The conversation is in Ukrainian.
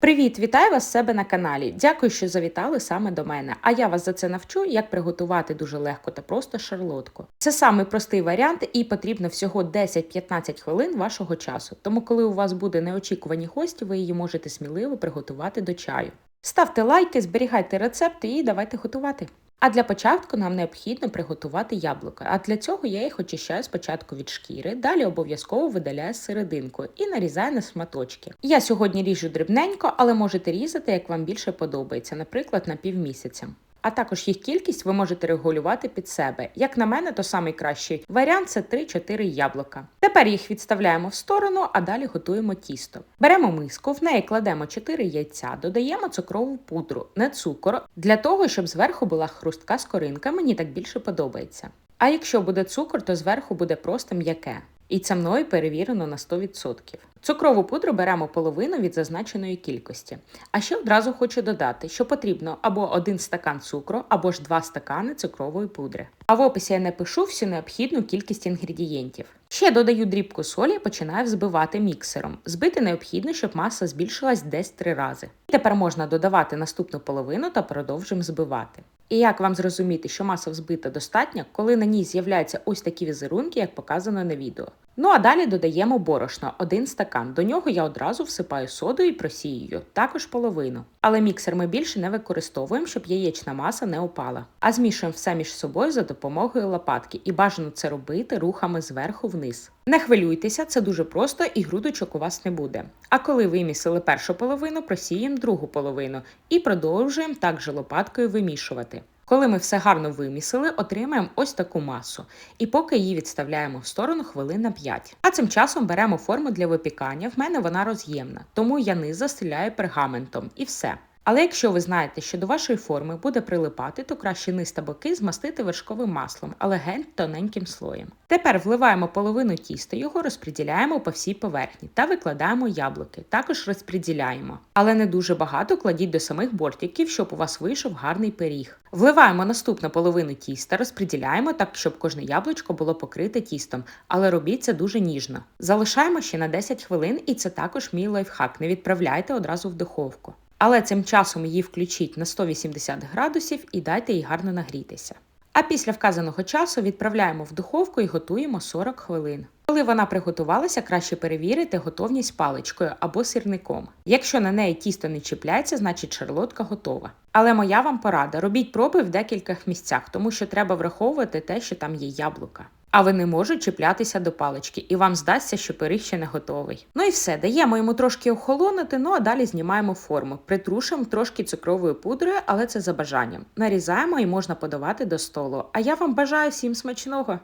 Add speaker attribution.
Speaker 1: Привіт, вітаю вас себе на каналі. Дякую, що завітали саме до мене. А я вас за це навчу, як приготувати дуже легко та просто шарлотку. Це самий простий варіант, і потрібно всього 10-15 хвилин вашого часу. Тому, коли у вас буде неочікувані гості, ви її можете сміливо приготувати до чаю. Ставте лайки, зберігайте рецепти і давайте готувати. А для початку нам необхідно приготувати яблука. А для цього я їх очищаю спочатку від шкіри, далі обов'язково видаляю серединку і нарізаю на шматочки. Я сьогодні ріжу дрібненько, але можете різати, як вам більше подобається, наприклад, на півмісяця. А також їх кількість ви можете регулювати під себе. Як на мене, то найкращий варіант це 3-4 яблука. Тепер їх відставляємо в сторону, а далі готуємо тісто. Беремо миску, в неї кладемо 4 яйця, додаємо цукрову пудру, не цукор, для того, щоб зверху була хрустка скоринка, мені так більше подобається. А якщо буде цукор, то зверху буде просто м'яке. І це мною перевірено на 100%. Цукрову пудру беремо половину від зазначеної кількості. А ще одразу хочу додати, що потрібно або один стакан цукру, або ж два стакани цукрової пудри. А в описі я напишу всю необхідну кількість інгредієнтів. Ще додаю дрібку солі і починаю взбивати міксером. Збити необхідно, щоб маса збільшилась десь три рази. Тепер можна додавати наступну половину та продовжуємо збивати. І як вам зрозуміти, що маса взбита достатня, коли на ній з'являються ось такі візерунки, як показано на відео. Ну а далі додаємо борошно, один стакан. До нього я одразу всипаю соду і просіюю, також половину. Але міксер ми більше не використовуємо, щоб яєчна маса не опала. А змішуємо все між собою за допомогою лопатки і бажано це робити рухами зверху вниз. Не хвилюйтеся, це дуже просто і грудочок у вас не буде. А коли вимісили першу половину, просіємо другу половину і продовжуємо також лопаткою вимішувати. Коли ми все гарно вимісили, отримаємо ось таку масу. І поки її відставляємо в сторону хвилин на 5. А цим часом беремо форму для випікання. В мене вона роз'ємна, тому я низ застеляю пергаментом і все. Але якщо ви знаєте, що до вашої форми буде прилипати, то краще низ та боки змастити вершковим маслом, але геть тоненьким слоєм. Тепер вливаємо половину тіста, його розподіляємо по всій поверхні та викладаємо яблуки. Також розподіляємо. Але не дуже багато кладіть до самих бортиків, щоб у вас вийшов гарний пиріг. Вливаємо наступну половину тіста, розподіляємо так, щоб кожне яблучко було покрите тістом, але робіть це дуже ніжно. Залишаємо ще на 10 хвилин, і це також мій лайфхак. Не відправляйте одразу в духовку. Але цим часом її включіть на 180 градусів і дайте їй гарно нагрітися. А після вказаного часу відправляємо в духовку і готуємо 40 хвилин. Коли вона приготувалася, краще перевірити готовність паличкою або сирником. Якщо на неї тісто не чіпляється, значить шарлотка готова. Але моя вам порада: робіть проби в декількох місцях, тому що треба враховувати те, що там є яблука. А не можуть чіплятися до палички, і вам здасться, що пиріг ще не готовий. Ну і все, даємо йому трошки охолонути, ну а далі знімаємо форму. притрушимо трошки цукровою пудрою, але це за бажанням. Нарізаємо і можна подавати до столу. А я вам бажаю всім смачного!